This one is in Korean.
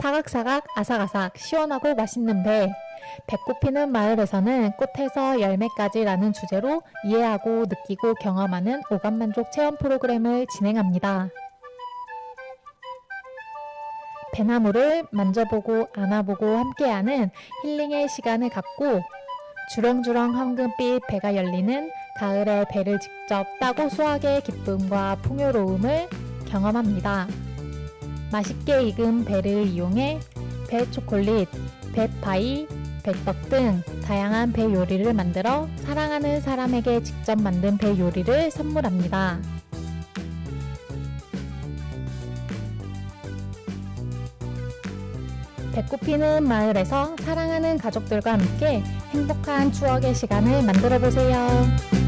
사각사각 아삭아삭 시원하고 맛있는 배. 배꼽 피는 마을에서는 꽃에서 열매까지라는 주제로 이해하고 느끼고 경험하는 오감 만족 체험 프로그램을 진행합니다. 배나무를 만져보고 안아보고 함께하는 힐링의 시간을 갖고 주렁주렁 황금빛 배가 열리는 가을의 배를 직접 따고 수확의 기쁨과 풍요로움을 경험합니다. 맛있게 익은 배를 이용해 배 초콜릿, 배 파이, 배떡 등 다양한 배 요리를 만들어 사랑하는 사람에게 직접 만든 배 요리를 선물합니다. 배꼽피는 마을에서 사랑하는 가족들과 함께 행복한 추억의 시간을 만들어 보세요.